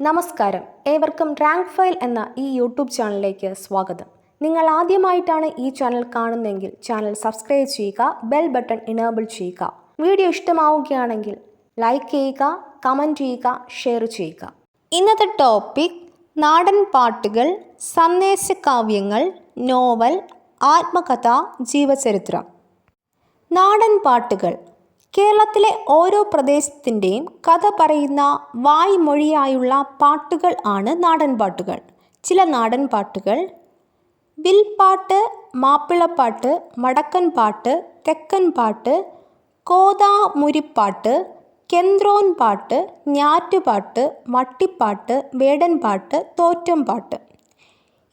നമസ്കാരം. ഏവർക്കും rank file എന്ന ഈ യൂട്യൂബ് ചാനലിലേക്ക് സ്വാഗതം. നിങ്ങൾ ആദ്യമായിട്ടാണ് ഈ ചാനൽ കാണുന്നതെങ്കിൽ ചാനൽ സബ്സ്ക്രൈബ് ചെയ്യുക ബെൽ ബട്ടൺ ഇനേബിൾ ചെയ്യുക. വീഡിയോ ഇഷ്ടമാവുകയാണെങ്കിൽ ലൈക്ക് ചെയ്യുക കമന്റ് ചെയ്യുക ഷെയർ ചെയ്യുക. ഇന്നത്തെ ടോപ്പിക് നാടൻ പാട്ടുകൾ സന്ദേശകാവ്യങ്ങൾ നോവൽ ആത്മകഥ ജീവചരിത്രം. നാടൻ പാട്ടുകൾ കേരളത്തിലെ ഓരോ പ്രദേശത്തിന്റെയും കഥ പറയുന്ന വായ്മൊഴിയായുള്ള പാട്ടുകൾ ആണ് നാടൻ പാട്ടുകൾ. ചില നാടൻ പാട്ടുകൾ വിൽപ്പാട്ട് മാപ്പിളപ്പാട്ട് മടക്കൻ പാട്ട് തെക്കൻ പാട്ട് കോതാമുരിപ്പാട്ട് കെന്ത്രോൻ പാട്ട് ഞാറ്റുപാട്ട് മട്ടിപ്പാട്ട് വേടൻ പാട്ട് തോറ്റം പാട്ട്.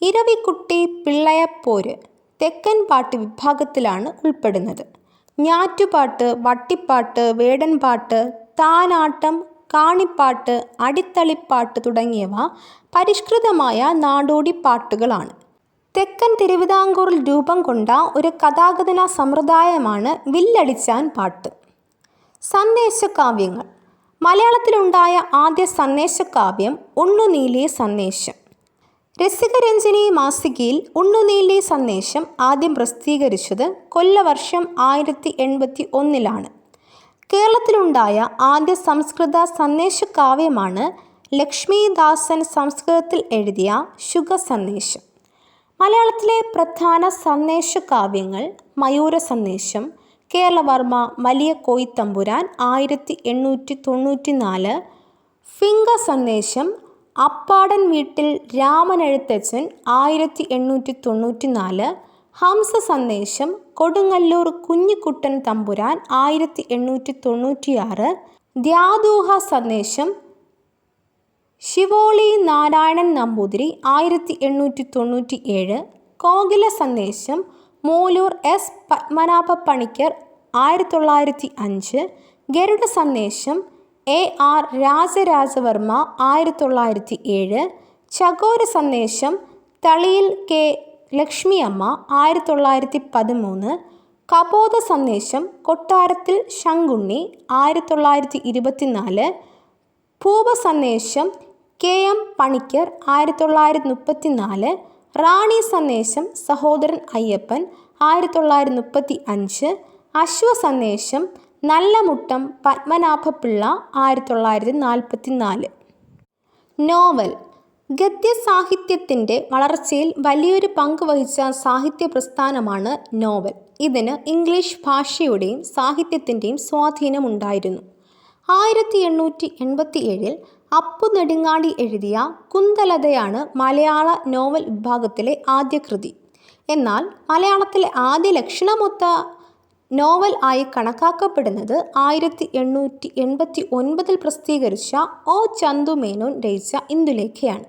ഇരവിക്കുട്ടി പിള്ളയപ്പോര് തെക്കൻ പാട്ട് വിഭാഗത്തിലാണ് ഉൾപ്പെടുന്നത്. ഞാറ്റുപാട്ട് വട്ടിപ്പാട്ട് വേടൻപാട്ട് താനാട്ടം കാണിപ്പാട്ട് അടിത്തളിപ്പാട്ട് തുടങ്ങിയവ പരിഷ്കൃതമായ നാടോടി പാട്ടുകളാണ്. തെക്കൻ തിരുവിതാംകൂറിൽ രൂപം കൊണ്ട ഒരു കഥാകഥന സമ്പ്രദായമാണ് വില്ലടിച്ചാൻ പാട്ട്. സന്ദേശകാവ്യങ്ങൾ. മലയാളത്തിലുണ്ടായ ആദ്യ സന്ദേശകാവ്യം ഉണ്ണുനീലി സന്ദേശം. രസികരഞ്ജനി മാസികയിൽ ഉണ്ണുനീലി സന്ദേശം ആദ്യം പ്രസിദ്ധീകരിച്ചത് കൊല്ലവർഷം ആയിരത്തി എൺപത്തി ഒന്നിലാണ് കേരളത്തിലുണ്ടായ ആദ്യ സംസ്കൃത സന്ദേശ കാവ്യമാണ് ലക്ഷ്മിദാസൻ സംസ്കൃതത്തിൽ എഴുതിയ ശുഗ സന്ദേശം മലയാളത്തിലെ പ്രധാന സന്ദേശ കാവ്യങ്ങൾ മയൂര സന്ദേശം കേരളവർമ്മ മലിയ കോയിത്തമ്പുരാൻ ആയിരത്തി എണ്ണൂറ്റി തൊണ്ണൂറ്റി നാല് ഫിംഗ സന്ദേശം അപ്പാടൻ വീട്ടിൽ രാമനെഴുത്തച്ഛൻ ആയിരത്തി എണ്ണൂറ്റി തൊണ്ണൂറ്റി നാല് ഹംസ സന്ദേശം കൊടുങ്ങല്ലൂർ കുഞ്ഞിക്കുട്ടൻ തമ്പുരാൻ ആയിരത്തി എണ്ണൂറ്റി തൊണ്ണൂറ്റിയാറ് ദ്യാദൂഹ സന്ദേശം ശിവോളി നാരായണൻ നമ്പൂതിരി ആയിരത്തി എണ്ണൂറ്റി തൊണ്ണൂറ്റി ഏഴ് കോകില സന്ദേശം മൂലൂർ എസ് പത്മനാഭ പണിക്കർ ആയിരത്തി തൊള്ളായിരത്തി അഞ്ച് ഗരുഡ സന്ദേശം എ ആർ രാജരാജവർമ്മ ആയിരത്തി തൊള്ളായിരത്തി ഏഴ് ചകോര സന്ദേശം തളിയിൽ കെ ലക്ഷ്മിയമ്മ ആയിരത്തി തൊള്ളായിരത്തി പതിമൂന്ന് കബോധ സന്ദേശം കൊട്ടാരത്തിൽ ശങ്കുണ്ണി ആയിരത്തി തൊള്ളായിരത്തി ഇരുപത്തിനാല് ഭൂപ സന്ദേശം കെ എം പണിക്കർ ആയിരത്തി തൊള്ളായിരത്തി മുപ്പത്തി നാല് റാണി സന്ദേശം സഹോദരൻ അയ്യപ്പൻ ആയിരത്തി തൊള്ളായിരത്തി മുപ്പത്തി അഞ്ച് അശ്വ സന്ദേശം നല്ല മുട്ടം പത്മനാഭപിള്ള ആയിരത്തി തൊള്ളായിരത്തി നാൽപ്പത്തി നാല് നോവൽ. ഗദ്യസാഹിത്യത്തിന്റെ വളർച്ചയിൽ വലിയൊരു പങ്ക് വഹിച്ച സാഹിത്യ പ്രസ്ഥാനമാണ് നോവൽ. ഇതിന് ഇംഗ്ലീഷ് ഭാഷയുടെയും സാഹിത്യത്തിന്റെയും സ്വാധീനമുണ്ടായിരുന്നു. ആയിരത്തി എണ്ണൂറ്റി എൺപത്തി ഏഴിൽ അപ്പു നെടുങ്ങാടി എഴുതിയ കുന്തലതയാണ് മലയാള നോവൽ വിഭാഗത്തിലെ ആദ്യ കൃതി എന്നാൽ മലയാളത്തിലെ ആദ്യ ലക്ഷണമൊത്ത നോവൽ ആയി കണക്കാക്കപ്പെടുന്നത് ആയിരത്തി എണ്ണൂറ്റി എൺപത്തി ഒൻപതിൽ പ്രസിദ്ധീകരിച്ച ഒ. ചന്തു മേനോൻ രചിച്ച ഇന്ദുലേഖയാണ്.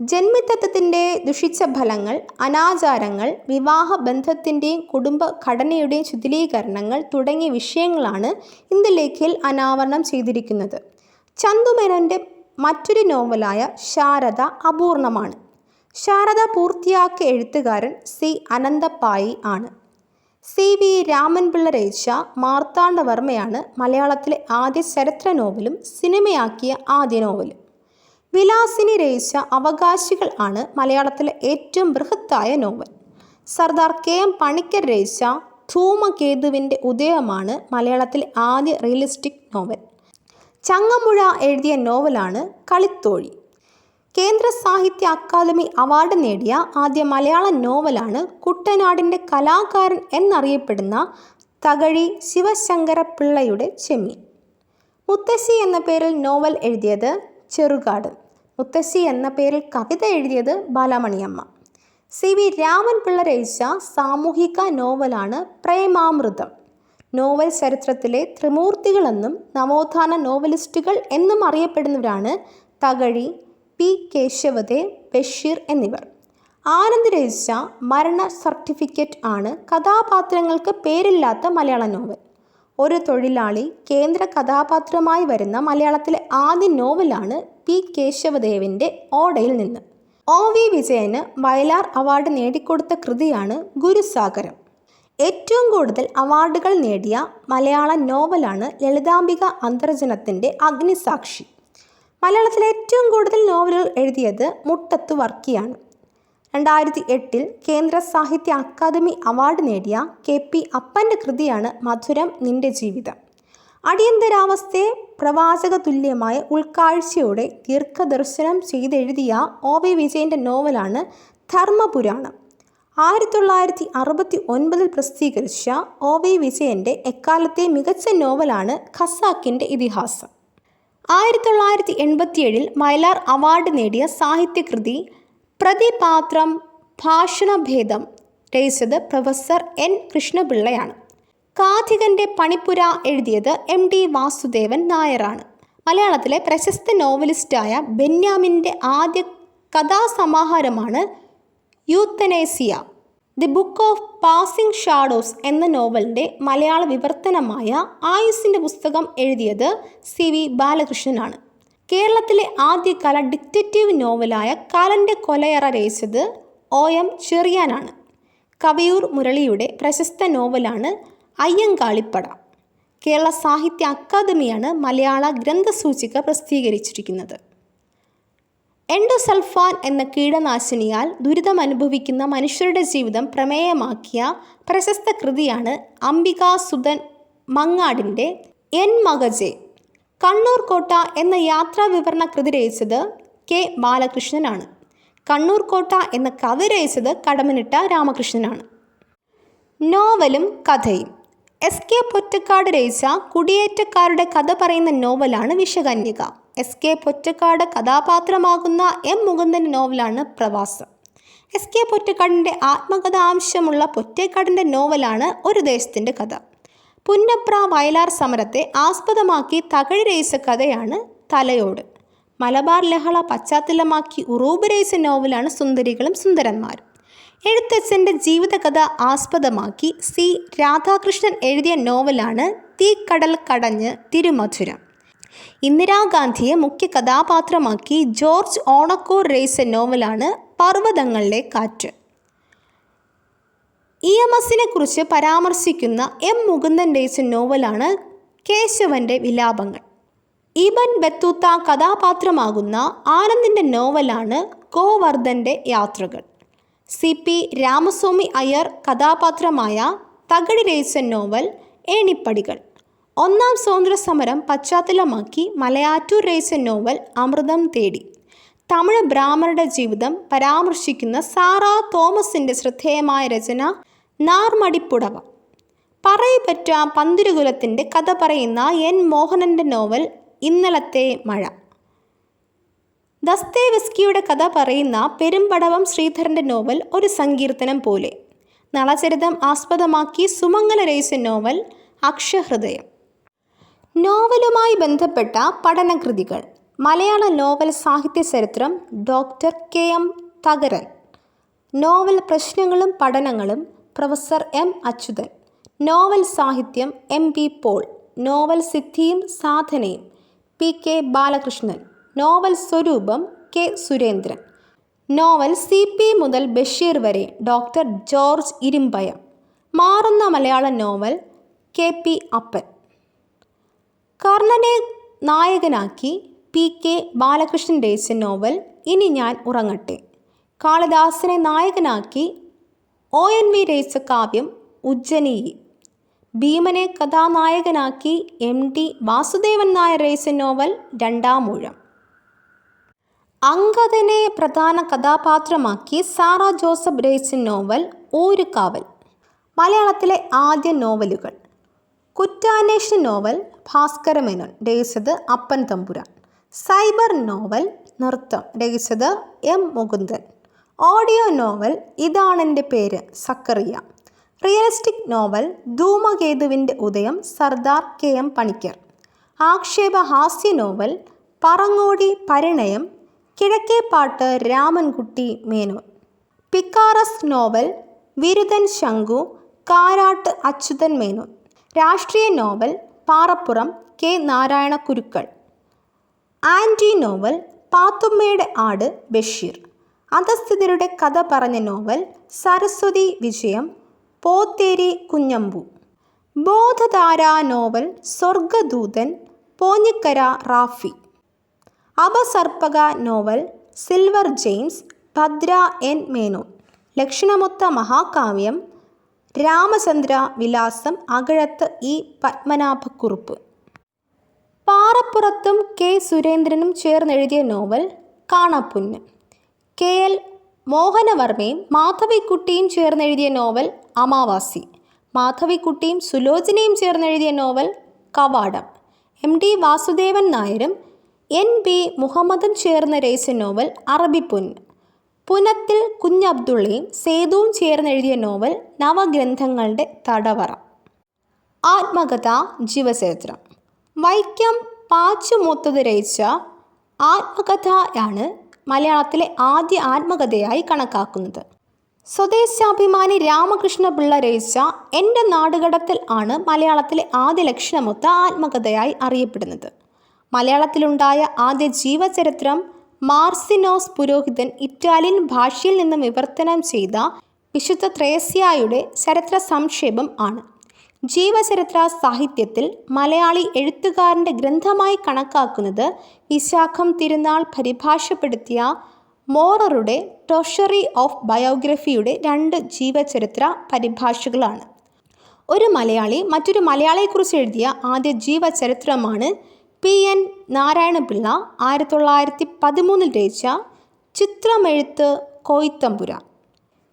ജന്മിത്തത്വത്തിന്റെ ദുഷിച്ച ഫലങ്ങൾ അനാചാരങ്ങൾ വിവാഹ ബന്ധത്തിന്റെയും കുടുംബ ഘടനയുടെയും ശിഥിലീകരണങ്ങൾ തുടങ്ങിയ വിഷയങ്ങളാണ് ഇന്ദുലേഖയിൽ അനാവരണം ചെയ്തിരിക്കുന്നത്. ചന്തുമേനോന്റെ മറ്റൊരു നോവലായ ശാരദ അപൂർണമാണ്. ശാരദ പൂർത്തിയാക്കിയ എഴുത്തുകാരൻ സി. അനന്തപ്പായി ആണ്. സി വി രാമൻപിള്ള രചിച്ച മാർത്താണ്ഡവർമ്മയാണ് മലയാളത്തിലെ ആദ്യ ചരിത്ര നോവലും സിനിമയാക്കിയ ആദ്യ നോവലും. വിലാസിനി രചിച്ച അവകാശികൾ ആണ് മലയാളത്തിലെ ഏറ്റവും ബൃഹത്തായ novel. Sardar K M Panikkar രചിച്ച ധൂമകേതുവിന്റെ ഉദയമാണ് മലയാളത്തിലെ ആദ്യ റിയലിസ്റ്റിക് നോവൽ. ചങ്ങമ്പുഴ എഴുതിയ നോവലാണ് കളിത്തോഴി. കേന്ദ്ര സാഹിത്യ അക്കാദമി അവാർഡ് നേടിയ ആദ്യ മലയാള നോവലാണ് കുട്ടനാടിന്റെ കലാകാരൻ എന്നറിയപ്പെടുന്ന തകഴി ശിവശങ്കര പിള്ളയുടെ ചെമ്മീൻ മുത്തശ്ശി എന്ന പേരിൽ നോവൽ എഴുതിയത് ചെറുകാട്. മുത്തശ്ശി എന്ന പേരിൽ കവിത എഴുതിയത് ബാലാമണിയമ്മ. സി. വി. രാമൻപിള്ള രചിച്ച സാമൂഹിക നോവലാണ് പ്രേമാമൃതം. നോവൽ ചരിത്രത്തിലെ ത്രിമൂർത്തികളെന്നും നവോത്ഥാന നോവലിസ്റ്റുകൾ എന്നും അറിയപ്പെടുന്നവരാണ് തകഴി പി കേശവദേവ് ബഷീർ എന്നിവർ. ആനന്ദ് രചിച്ച മരണ സർട്ടിഫിക്കറ്റ് ആണ് കഥാപാത്രങ്ങൾക്ക് പേരില്ലാത്ത മലയാള നോവൽ. ഒരു തൊഴിലാളി കേന്ദ്ര കഥാപാത്രമായി വരുന്ന മലയാളത്തിലെ ആദ്യ നോവലാണ് പി കേശവദേവിന്റെ ഓടയിൽ നിന്ന്. ഒ വി വിജയന് വയലാർ അവാർഡ് നേടിക്കൊടുത്ത കൃതിയാണ് ഗുരുസാഗരം. ഏറ്റവും കൂടുതൽ അവാർഡുകൾ നേടിയ മലയാള നോവലാണ് ലളിതാംബിക അന്തർജനത്തിന്റെ അഗ്നിസാക്ഷി. മലയാളത്തിൽ ഏറ്റവും കൂടുതൽ നോവലുകൾ എഴുതിയത് മുട്ടത്ത് വർക്കിയാണ്. രണ്ടായിരത്തി എട്ടിൽ കേന്ദ്ര സാഹിത്യ അക്കാദമി അവാർഡ് നേടിയ കെ പി അപ്പന്റെ കൃതിയാണ് മധുരം നിന്റെ ജീവിതം. അടിയന്തരാവസ്ഥയെ പ്രവാചക തുല്യമായ ഉൾക്കാഴ്ചയോടെ ദീർഘദർശനം ചെയ്തെഴുതിയ ഒ വി വിജയന്റെ നോവലാണ് ധർമ്മപുരാണം. ആയിരത്തി തൊള്ളായിരത്തി അറുപത്തി ഒൻപതിൽ പ്രസിദ്ധീകരിച്ച ഒ വി വിജയന്റെ എക്കാലത്തെ മികച്ച നോവലാണ് ഖസാക്കിന്റെ ഇതിഹാസം. ആയിരത്തി തൊള്ളായിരത്തി എൺപത്തിയേഴിൽ മൈലാർ അവാർഡ് നേടിയ സാഹിത്യകൃതി പ്രതിപാത്രം ഭാഷണഭേദം രചിച്ചത് പ്രൊഫസർ എൻ കൃഷ്ണപിള്ളയാണ്. കാഥികന്റെ പണിപ്പുര എഴുതിയത് എം ഡി വാസുദേവൻ നായരാണ്. മലയാളത്തിലെ പ്രശസ്ത നോവലിസ്റ്റായ ബെന്യാമിന്റെ ആദ്യ കഥാസമാഹാരമാണ് euthanasia. The book of passing shadows എന്ന നോവലിന്റെ മലയാള വിവർത്തനമായ ആയുസിന്റെ പുസ്തകം എഴുതിയത് സി വി ബാലകൃഷ്ണനാണ്. കേരളത്തിലെ ആദ്യകാല ഡിറ്റക്റ്റീവ് നോവലായ കാലന്റെ കൊലയറ രചിച്ചത് ഒ എം ചെറിയാനാണ്. കവിയൂർ മുരളിയുടെ പ്രശസ്ത നോവലാണ് അയ്യങ്കാളിപ്പട. കേരള സാഹിത്യ അക്കാദമിയാണ് മലയാള ഗ്രന്ഥസൂചിക പ്രസിദ്ധീകരിച്ചിരിക്കുന്നത്. എൻഡോസൾഫാൻ എന്ന കീടനാശിനിയാൽ ദുരിതമനുഭവിക്കുന്ന മനുഷ്യരുടെ ജീവിതം പ്രമേയമാക്കിയ പ്രശസ്ത കൃതിയാണ് അംബികാസുധൻ മങ്ങാടിന്റെ എൻ മകജെ. കണ്ണൂർ കോട്ട എന്ന യാത്രാ വിവരണ കൃതി രചിച്ചത് കെ ബാലകൃഷ്ണനാണ്. കണ്ണൂർ കോട്ട എന്ന കവി രചിച്ചത് കടമനിട്ട രാമകൃഷ്ണനാണ്. നോവലും കഥയും. എസ് കെ പൊറ്റക്കാട് രചിച്ച കുടിയേറ്റക്കാരുടെ കഥ പറയുന്ന നോവലാണ് വിഷകന്യക. എസ് കെ പൊറ്റക്കാട് കഥാപാത്രമാകുന്ന എം മുകുന്ദൻ നോവലാണ് പ്രവാസം. എസ് കെ പൊറ്റക്കാടിന്റെ ആത്മകഥാംശമുള്ള പൊറ്റേക്കാടിന്റെ നോവലാണ് ഒരു ദേശത്തിന്റെ കഥ. പുന്നപ്ര വയലാർ സമരത്തെ ആസ്പദമാക്കി തകഴി രേസ കഥയാണ് തലയോട്. മലബാർ ലഹള പശ്ചാത്തലമാക്കി ഉറൂബ് രേസ നോവലാണ് സുന്ദരികളും സുന്ദരന്മാരും. എഴുത്തച്ഛന്റെ ജീവിതകഥ ആസ്പദമാക്കി സി രാധാകൃഷ്ണൻ എഴുതിയ നോവലാണ് തീക്കടൽ കടഞ്ഞ് തിരുമധുരം. ഇന്ദിരാഗാന്ധിയെ മുഖ്യ കഥാപാത്രമാക്കി ജോർജ് ഓണക്കൂർ രചിച്ച നോവലാണ് പർവതങ്ങളിലെ കാറ്റ്. ഇ എം എസിനെ കുറിച്ച് പരാമർശിക്കുന്ന എം മുകുന്ദൻ രചിച്ച നോവലാണ് കേശവന്റെ വിലാപങ്ങൾ. ഇബൻ ബത്തൂത്ത കഥാപാത്രമാകുന്ന ആനന്ദിന്റെ നോവലാണ് ഗോവർദ്ധന്റെ യാത്രകൾ. സി പി രാമസ്വാമി അയ്യർ കഥാപാത്രമായ തകഴി രചിച്ച നോവൽ ഏണിപ്പടികൾ. ഒന്നാം സ്വാതന്ത്ര്യ സമരം പശ്ചാത്തലമാക്കി മലയാറ്റൂർ രചിച്ച നോവൽ അമൃതം തേടി. തമിഴ് ബ്രാഹ്മണരുടെ ജീവിതം പരാമർശിക്കുന്ന സാറാ തോമസിന്റെ ശ്രദ്ധേയമായ രചന നാർമടിപ്പുടവ. പറയപ്പറ്റ പന്തിരുകുലത്തിന്റെ കഥ പറയുന്ന എൻ മോഹനന്റെ നോവൽ ഇന്നലത്തെ മഴ. ദസ്തേവസ്കിയുടെ കഥ പറയുന്ന പെരുമ്പടവം ശ്രീധരന്റെ നോവൽ ഒരു സങ്കീർത്തനം പോലെ. നളചരിതം ആസ്പദമാക്കി സുമംഗല രചിച്ച നോവൽ അക്ഷഹൃദയം. നോവലുമായി ബന്ധപ്പെട്ട പഠനകൃതികൾ. മലയാള നോവൽ സാഹിത്യ ചരിത്രം doctor K M Tharakan. Novel പ്രശ്നങ്ങളും പഠനങ്ങളും പ്രൊഫസർ എം അച്യുതൻ. നോവൽ സാഹിത്യം എം പി പോൾ. നോവൽ സിദ്ധിയും സാധനയും പി കെ ബാലകൃഷ്ണൻ. നോവൽ സ്വരൂപം K Surendran. Novel C P മുതൽ ബഷീർ വരെ ഡോക്ടർ ജോർജ് ഇരുമ്പയം. മാറുന്ന മലയാള നോവൽ കെ പി അപ്പൻ. കർണനെ നായകനാക്കി പി കെ ബാലകൃഷ്ണൻ രചിച്ച നോവൽ ഇനി ഞാൻ ഉറങ്ങട്ടെ. കാളിദാസനെ നായകനാക്കി ഒ എൻ വി രചിച്ച കാവ്യം ഉജ്ജനിയിൽ ഭീമനെ കഥാനായകനാക്കി എം ടി വാസുദേവൻ നായർ രചിച്ച നോവൽ രണ്ടാം ഊഴം. അങ്കദനെ പ്രധാന കഥാപാത്രമാക്കി സാറ ജോസഫ് രചിച്ച നോവൽ ഊരുകാവൽ. മലയാളത്തിലെ ആദ്യ നോവലുകൾ. കുറ്റാന്വേഷണ നോവൽ ഭാസ്കരമേനോൻ രചിച്ചത് അപ്പൻ തമ്പുരാൻ. സൈബർ നോവൽ നൃത്തം രചിച്ചത് എം മുകുന്ദൻ. ഓഡിയോ നോവൽ ഇതാണെന്റെ പേര് സക്കറിയ. റിയലിസ്റ്റിക് നോവൽ ധൂമകേതുവിന്റെ ഉദയം Sardar K M Panikkar. ആക്ഷേപഹാസ്യ novel Parangodi Parinayam Kizhakkepat Ramankutty Menon. Picaresque novel Viruthan Shanku Karattu Achuthan Menon. രാഷ്ട്രീയ നോവൽ പാറപ്പുറം കെ. നാരായണ കുരുക്കൾ ആന്റി നോവൽ പാത്തുമ്മയുടെ ആട് ബഷീർ. അധസ്ഥിതരുടെ കഥ പറഞ്ഞ നോവൽ സരസ്വതി വിജയം പോത്തേരി കുഞ്ഞമ്പു. ബോധധാര നോവൽ സ്വർഗദൂതൻ പോഞ്ഞിക്കര റാഫി. അപസർപ്പക novel silver James Bhadra N Menon. ലക്ഷണമൊത്ത മഹാകാവ്യം രാമചന്ദ്ര വിലാസം അകഴത്ത് ഇ പത്മനാഭക്കുറുപ്പ്. പാറപ്പുറത്തും കെ സുരേന്ദ്രനും ചേർന്നെഴുതിയ നോവൽ കാണാപ്പുന്ന്. കെ എൽ മോഹനവർമ്മയും മാധവിക്കുട്ടിയും ചേർന്നെഴുതിയ നോവൽ അമാവാസി. മാധവിക്കുട്ടിയും സുലോചനയും ചേർന്നെഴുതിയ novel Kavadam. M D Vasudevan നായരും എൻ ബി മുഹമ്മദും ചേർന്ന് രചിച്ച നോവൽ അറബിപ്പൊന്ന്. പുനത്തിൽ കുഞ്ഞബ്ദുള്ളയും സേതുവും ചേർന്നെഴുതിയ നോവൽ നവഗ്രന്ഥങ്ങളുടെ തടവറ. ആത്മകഥ ജീവചരിത്രം. വൈക്കം പാച്ചുമൂത്തത് രചിച്ച ആത്മകഥയാണ് മലയാളത്തിലെ ആദ്യ ആത്മകഥയായി കണക്കാക്കുന്നത്. സ്വദേശാഭിമാനി രാമകൃഷ്ണപിള്ള രചിച്ച എന്റെ നാടുകടത്തിൽ ആണ് മലയാളത്തിലെ ആദ്യ ലക്ഷണമൊത്ത ആത്മകഥയായി അറിയപ്പെടുന്നത്. മലയാളത്തിലുണ്ടായ ആദ്യ ജീവചരിത്രം മാർസിനോസ് പുരോഹിതൻ ഇറ്റാലിയൻ ഭാഷയിൽ നിന്ന് വിവർത്തനം ചെയ്ത വിശുദ്ധ ത്രേസ്യായുടെ ചരിത്ര സംക്ഷേപം ആണ്. ജീവചരിത്ര സാഹിത്യത്തിൽ മലയാളി എഴുത്തുകാരന്റെ ഗ്രന്ഥമായി കണക്കാക്കുന്നത് വിശാഖം തിരുനാൾ പരിഭാഷപ്പെടുത്തിയ മോററുടെ ട്രഷറി ഓഫ് ബയോഗ്രഫിയുടെ രണ്ട് ജീവചരിത്ര പരിഭാഷകളാണ്. ഒരു മലയാളി മറ്റൊരു മലയാളിയെക്കുറിച്ച് എഴുതിയ ആദ്യ ജീവചരിത്രമാണ് പി എൻ നാരായണപിള്ള ആയിരത്തി തൊള്ളായിരത്തി പതിമൂന്നിൽ രചിച്ച ചിത്രമെഴുത്ത് കോയിത്തമ്പുര.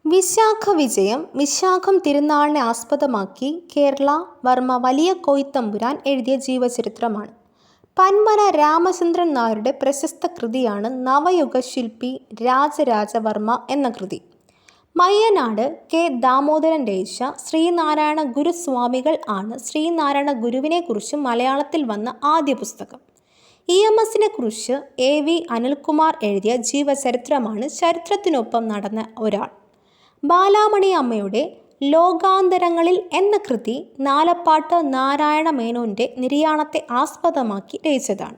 വിശാഖ വിജയം വിശാഖം തിരുനാളിനെ ആസ്പദമാക്കി കേരള വർമ്മ വലിയ കോയിത്തമ്പുരാൻ എഴുതിയ ജീവചരിത്രമാണ്. പന്മന രാമചന്ദ്രൻ നായരുടെ പ്രശസ്ത കൃതിയാണ് നവയുഗ ശില്പി രാജരാജവർമ്മ എന്ന കൃതി. മയ്യനാട് കെ. ദാമോദരൻ രചിച്ച ശ്രീനാരായണ ഗുരുസ്വാമികൾ ആണ് ശ്രീനാരായണ ഗുരുവിനെക്കുറിച്ച് മലയാളത്തിൽ വന്ന ആദ്യ പുസ്തകം. ഇ എം എസിനെ കുറിച്ച് എ വി അനിൽകുമാർ എഴുതിയ ജീവചരിത്രമാണ് ചരിത്രത്തിനൊപ്പം നടന്ന ഒരാൾ. ബാലാമണി അമ്മയുടെ ലോകാന്തരങ്ങളിൽ എന്ന കൃതി നാലപ്പാട്ട് നാരായണ മേനോന്റെ നിര്യാണത്തെ ആസ്പദമാക്കി രചിച്ചതാണ്.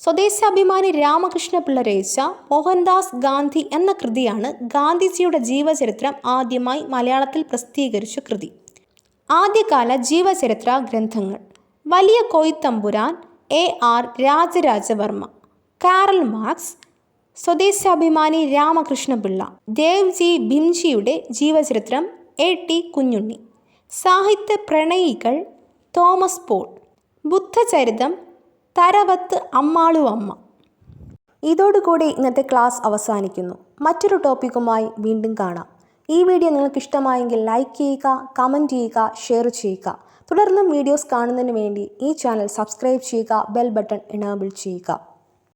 സ്വദേശാഭിമാനി രാമകൃഷ്ണ പിള്ള രചിച്ച മോഹൻദാസ് ഗാന്ധി എന്ന കൃതിയാണ് ഗാന്ധിജിയുടെ ജീവചരിത്രം ആദ്യമായി മലയാളത്തിൽ പ്രസിദ്ധീകരിച്ച കൃതി. ആദ്യകാല ജീവചരിത്ര ഗ്രന്ഥങ്ങൾ വലിയ Koyithampuran A R Rajarajavarma Karl Marx Swadeshabhimani Ramakrishnapillai Devji ഭീംജിയുടെ ജീവചരിത്രം എ ടി കുഞ്ഞുണ്ണി സാഹിത്യ പ്രണയികൾ തോമസ് പോൾ ബുദ്ധചരിതം തരവത്ത് അമ്മാളു അമ്മ. ഇതോടുകൂടി ഇന്നത്തെ ക്ലാസ് അവസാനിക്കുന്നു. മറ്റൊരു ടോപ്പിക്കുമായി വീണ്ടും കാണാം. ഈ വീഡിയോ നിങ്ങൾക്ക് ഇഷ്ടമായെങ്കിൽ ലൈക്ക് ചെയ്യുക കമന്റ് ചെയ്യുക ഷെയർ ചെയ്യുക. തുടർന്നും വീഡിയോസ് കാണുന്നതിന് വേണ്ടി ഈ ചാനൽ സബ്സ്ക്രൈബ് ചെയ്യുക ബെൽ ബട്ടൺ എനേബിൾ ചെയ്യുക.